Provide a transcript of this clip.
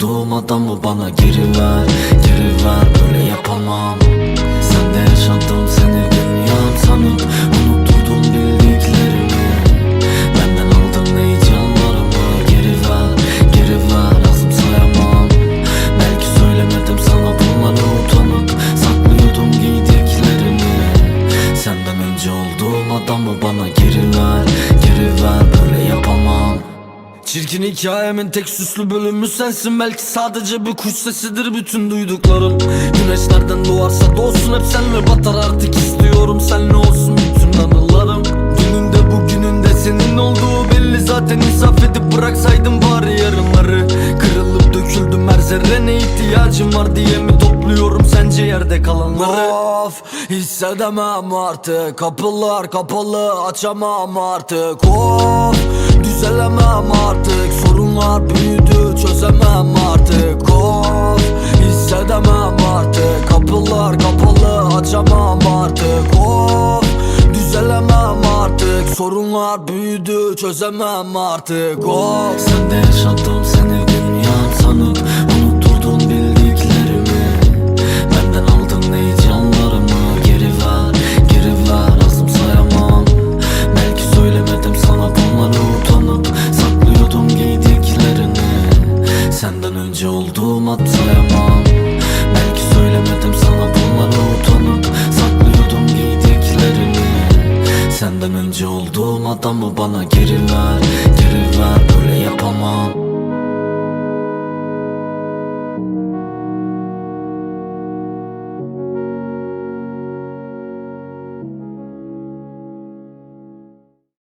Bulduğum adamı bana geri ver Geri ver böyle yapamam. Sen de yaşadım seni dünyam sanıp Unutturdum bildiklerimi. Benden aldın heyecanlarımı Geri ver geri ver lazım sayamam. Belki söylemedim sana bunları utanıp Saklıyordum giydiklerimi. Senden önce olduğum adamı bana geri ver Geri ver böyle yapamam. Çirkin hikayemin tek süslü bölümü sensin. Belki sadece bir kuş sesidir bütün duyduklarım. Güneşlerden doğarsa doğsun hep senle batar artık istiyorum. Senle olsun bütün anılarım. Dünün bugünün de senin olduğu belli. Zaten insaf edip bıraksaydım bari yarınları. Kırılıp döküldüm her zerrene ihtiyacım var diye mi topluyorum sence yerde kalanları? Of hissedemem artık. Kapılar kapalı açamam artık. Of artık. Of düzelemem artık. Sorunlar büyüdü çözemem artık. Of Sen de yaşadım seni dünyan sanıp unutturdun bildiklerimi. Benden aldın heyecanlarımı. Geri ver, geri ver Azım sayamam. Belki söylemedim sana bunları utanıp Saklıyordum giydiklerini. Senden önce olduğum at sayamam Belki söylemedim sana bunları utanıp adamı bana geri ver Geri ver böyle yapamam